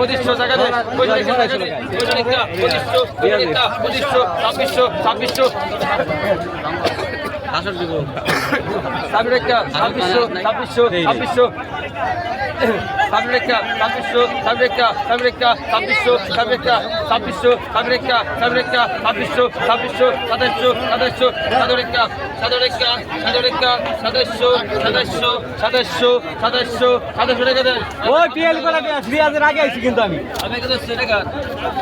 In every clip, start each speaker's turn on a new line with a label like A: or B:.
A: পঁচিশশো টাকা পঁচিশশো টাকা পঁচিশশো পঁচিশশো ছাব্বিশশো। ছাব্বিশশো ছাব্বিশশো ছাব্বিশশো ছাব্বিশশো। সাবিরেকা ছাব্বিশশো সাবিরেকা সাবিরেকা ছাব্বিশশো সাবিরেকা ছাব্বিশশো সাবিরেকা সাবিরেকা ছাব্বিশশো ছাব্বিশশো সাতাশশো সাতাশশো সাদরেকা সাদরেকা সাদরেকা সাতাশশো সাতাশশো সাতাশশো সাতাশশো সাতাশশো টাকা দেন
B: ওই পিএল করে রিয়াজের আগে আইছি কিন্তু আমি
A: আমি কত টাকা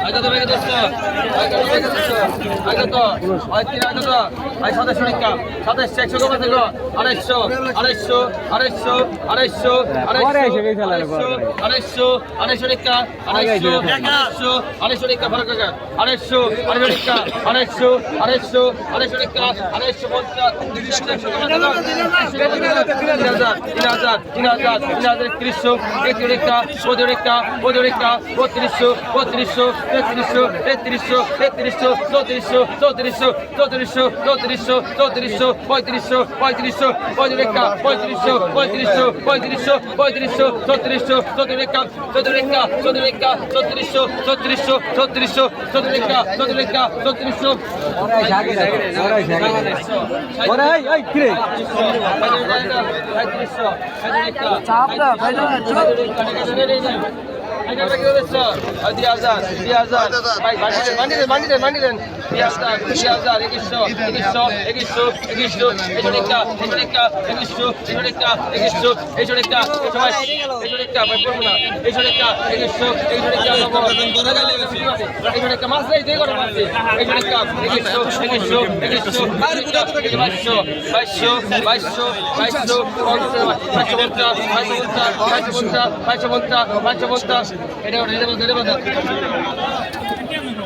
A: আগে তো আগে দশ আগে তো আগে দশ আগে তো আজ তিন আগে তো আজ সাতাশশো টাকা সাতাশশো একশো কমে থাকো আড়াইশো আড়াইশো আড়াইশো আড়াইশো। আড়াইশো আড়াইশো টাকা আড়াইশো আড়াইশো আড়াইশো টাকা ভালো টাকা আড়াইশো আড়াইশো টাকা আড়াইশো আড়াইশো আড়াইশো টাকা আড়াইশো পঞ্চাশ তিন হাজার তিন হাজার তিন হাজার তিন হাজার একত্রিশশো একত্রিশ টাকা পনেরো টাকা পনেরো টাকা বত্রিশশো বত্রিশশো তেত্রিশশো তেত্রিশশো তেত্রিশশো চৌত্রিশশো চৌত্রিশশো চৌত্রিশশো চৌত্রিশশো চৌত্রিশশো পঁয়ত্রিশশো পঁয়ত্রিশশো পঁয়ত্রিশ টাকা পঁয়ত্রিশশো পঁয়ত্রিশশো পঁয়ত্রিশশো পঁয়ত্রিশশো চৌত্রিশশো চৌত্রিশ টাকা চৌত্রিশ টাকা চৌত্রিশ টাকা চৌত্রিশশো চৌত্রিশশো। চৌত্রিশশো চৌত্রিশ টাকা চৌত্রিশ টাকা চৌত্রিশশো
B: ওরে এই এই কিরে
A: বাইশশো বাইশশো বাইশশো বাইশশো বাইশশো পঞ্চাশ বাইশশো পঞ্চাশ বাইশশো পঞ্চাশ বাইশশো পঞ্চাশ এটা ওটা এটা বলতে এটা বলতে বাইশশো বাইশশো আমেরিকা পঁচিশশো আমেরিকা চব্বিশশো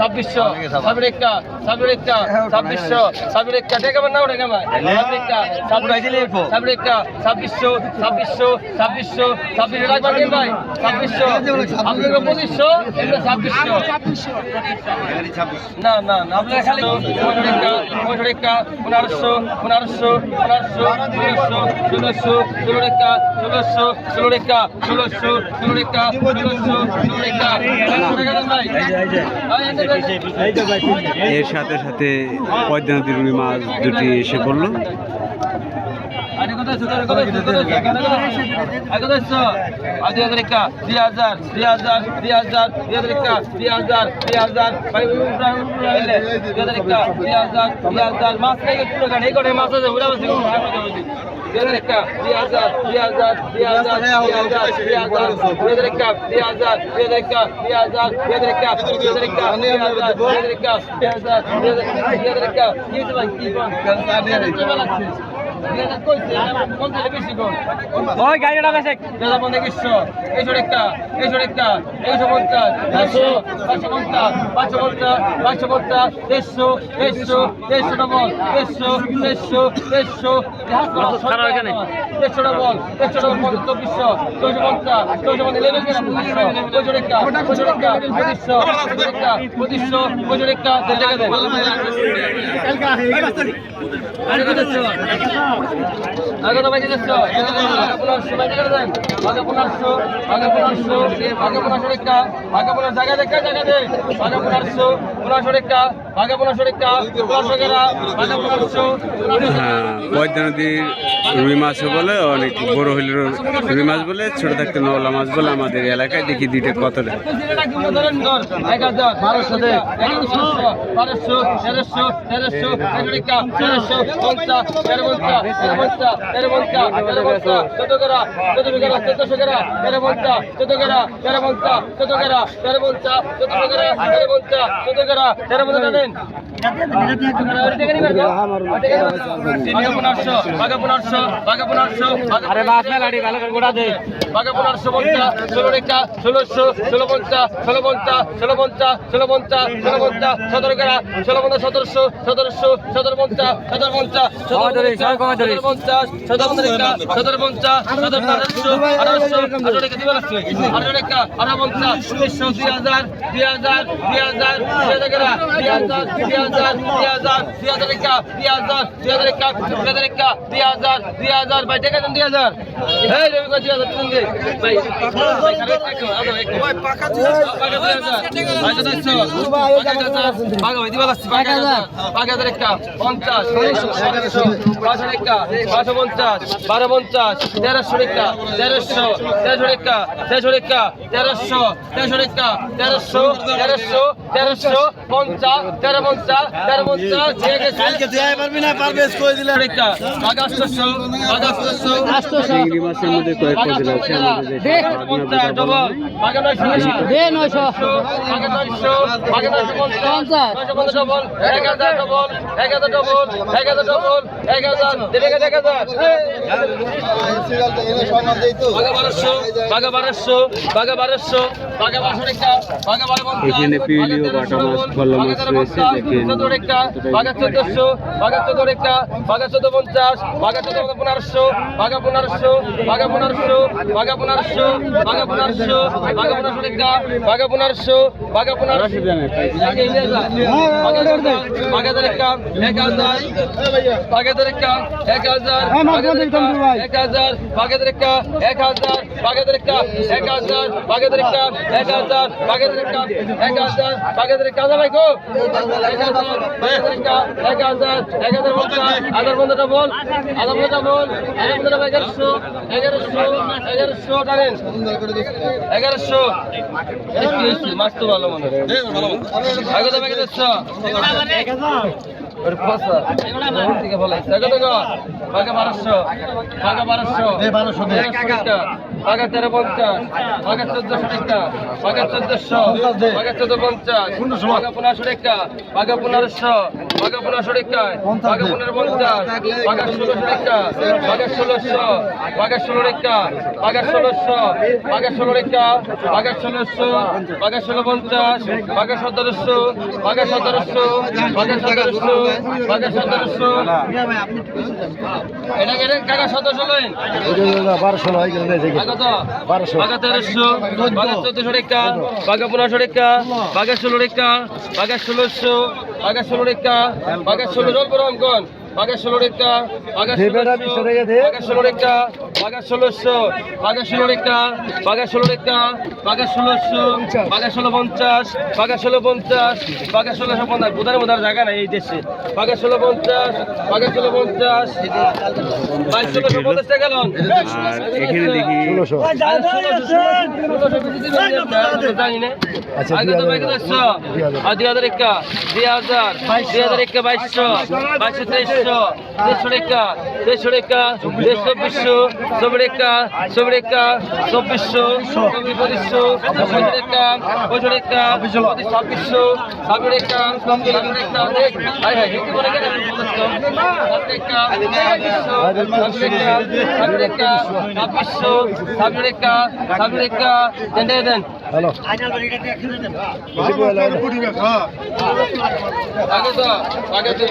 A: ছাব্বিশশো আমেরিকা আমেরিকা ছাব্বিশশো আমেরিকা টেকা না ওটা কেমন আমেরিকা আমেরিকা ছাব্বিশশো ছাব্বিশশো ছাব্বিশশো ছাব্বিশশো রাখবেন কেন ভাই ছাব্বিশশো আপনার পঁচিশশো এগুলো ছাব্বিশশো না না না আপনার খালি পনেরো পনেরো পনেরোশো পনেরোশো পনেরোশো ষোলোশো ষোলোশো ষোলো রেখা ষোলোশো ষোলো রেখা ষোলোশো ষোলো রেখা ষোলোশো ষোলো রেখা ভাই
C: এর সাথে সাথে পদ্মা নদীর মাছ দুটি এসে পড়ল।
A: দুই হাজার একা দুই হাজার দুই হাজার দুই হাজার দুই হাজার একা দুই হাজার দুই হাজার দুই হাজার একা দুই হাজার দুই হাজার মাছ খাই পুরো গান এই করে মাছ আছে উড়া বসে দুই হাজার একা দুই হাজার দুই হাজার দুই হাজার দুই হাজার দুই হাজার দুই হাজার একা দুই হাজার দুই হাজার একা দুই হাজার দুই হাজার একা দুই হাজার একা দুই হাজার দুই হাজার একা দুই হাজার দুই হাজার একা কি হচ্ছে ভাই কি কোন কি বলাচ্ছিস
B: ওই গাড়িটা কাছে
A: এইশো একটা এইশো একটা এইশো পঞ্চাশ পাঁচশো পাঁচশো পঞ্চাশ পাঁচশো পঞ্চাশ পাঁচশো পঞ্চাশ দেড়শো দেড়শো দেড়শো ডবল দেড়শো দেড়শো দেড়শো দেড়শো ডবল দেড়শো ডবল চব্বিশশো চৌশো পঞ্চাশ চৌশো পঞ্চাশ পঁচিশশো একটা পঁচিশশো একটা পঁচিশশো একটা পঁচিশশো পঁচিশশো একটা টাকা আগে তো বাইরে যাচ্ছ
C: হ্যাঁ রুই মাছ বলে অনেক বড় হইল রুই মাছ বলে ছোট থাকতে নওলা মাছ বলে আমাদের এলাকায় দেখি দুইটা কত
A: বারোশো তেরোশো তেরোশো তেরোশো পঞ্চাশ তেরো পঞ্চাশ তেরো পঞ্চাশ তেরো পঞ্চাশ চোদ্দ গেরা চোদ্দ গেরা চোদ্দশো গেরা তেরো পঞ্চাশ চোদ্দ গেরা তেরো পঞ্চাশ চোদ্দ গেরা তেরো পঞ্চাশ চোদ্দ গেরা তেরো পঞ্চাশ চোদ্দ গেরা তেরো পঞ্চাশ দেন
B: আরে বাস মেলাটি ভালো করে গোটা দে
A: বাঘা পনেরোশো পঞ্চাশ ষোলো রেখা ষোলোশো ষোলো পঞ্চাশ ষোলো পঞ্চাশ ষোলো পঞ্চাশ ষোলো পঞ্চাশ ষোলো পঞ্চাশ সতেরো কেরা ষোলো পঞ্চাশ সতেরোশো সতেরোশো সতেরো পঞ্চাশ সতেরো পঞ্চাশ। সতেরো পঞ্চাশ সতেরো রেখা সতেরো পঞ্চাশ সতেরো আঠারোশো আঠারোশো আঠারো রেখা দিবা আঠারো রেখা আঠারো পঞ্চাশ উনিশশো দুই হাজার দুই হাজার দুই হাজার দুই হাজার দুই হাজার দুই হাজার দুই হাজার দুই হাজার রেখা দুই হাজার দুই হাজার রেখা দুই হাজার রেখা দুই হাজার দুই হাজার ভাই টাকা দেন দুই হাজার রেখা রেখা বারো পঞ্চাশ তেরোশো রেখা তেরোশো তেরোশো রেখা তেরোশো রেখা তেরোশো তেরোশো রেখা তেরোশো তেরোশো তেরোশো পঞ্চাশ তেরো পঞ্চাশ তেরো পঞ্চাশ যে গেছে রেখা আগাস্টশো আগাস্টশো
C: চিংড়ি মাছের মধ্যে কয়েক পদের আছে আমাদের দেশে
A: নয়শো পঞ্চাশ এক হাজার ডবল এক হাজার ডবল এক হাজার ডবল এক হাজার দেড় হাজার এক হাজার
C: এখানে পিউলিও বাটা মাছ কল্লা মাছ রয়েছে
A: রেখা চোদ্দশো বাগা চোদ্দ রেখা বাগা চোদ্দ পঞ্চাশ বাগা চোদ্দ পনেরোশো বাগা পনেরোশো বাগা পনেরোশো বাগা পনেরোশো বাগা পনেরোশো বাগা পনেরোশো রেখা বাগা পনেরোশো বাগা পনেরোশো বাগা রেখা এক হাজার বাগা রেখা এক হাজার এক হাজার বাগা রেখা এক হাজার বাগা রেখা এক হাজার বাগা রেখা এক হাজার বাগা রেখা এক হাজার বাগা রেখা ভাই গো এক হাজার বাগা রেখা এক হাজার এক হাজার পঞ্চাশ হাজার পঞ্চাশটা বল হাজার পঞ্চাশটা বল হাজার পঞ্চাশটা এগারোশো টানেন এগারোশো মাছ তো ভালো মনে হয়। বাগা তেরো পঞ্চাশ। বাগা চোদ্দশো টাকা। বাগা চোদ্দশো। বাগা চোদ্দ পঞ্চাশ। বাগা পনেরোশো টাকা। বাগা পনেরোশো। বাগা পনেরোশো টাকা বাগা পনেরো পঞ্চাশ ষোলোশো ষোলো ষোলোশো। ষোলো ষোলোশো। ষোলো পঞ্চাশ। সতেরোশো। সতেরোশো। লইন আগত? বাগা তেরোশো। বাগা চোদ্দশো রেখা বাগা পনেরোশো রেখা বাগা ষোলো রেখা বাগা ষোলোশো। বাগা ষোলো রেখা বাগা ষোলো জল করো অঙ্কন বাগা ষোলো রেখা বাগা ষোলোশো বাগা ষোলো রেখা বাগা ষোলোশো বাগা ষোলো রেখা বাগা ষোলো রেখা বাগা ষোলোশো বাগা ষোলো পঞ্চাশ বাগা ষোলো পঞ্চাশ বাগা ষোলোশো পঞ্চাশ। বোধার বোধার জায়গা নাই এই দেশে। বাগা ষোলো পঞ্চাশ বাগা ষোলো পঞ্চাশ। বাইশ ষোলোশো পঞ্চাশ টাকা গেল
C: আর এখানে দেখি
A: দুই হাজার। একা দুই হাজার দুই হাজার একা বাইশশো। বাইশশো তেইশশো। রেখা তেইশশো রেখা চব্বিশশো চব্বিশ রেখা চব্বিশ রেখা চব্বিশশো চব্বিশ পঁচিশশো পঁচিশ রেখা পঁচিশ রেখা ছাব্বিশশো ছাব্বিশ রেখা ছাব্বিশ রেখা হাই হাই হিন্দি বলে গেলে ছাব্বিশশো ছাব্বিশ রেখা ছাব্বিশ রেখা দেন দেন আগে তো আগে তো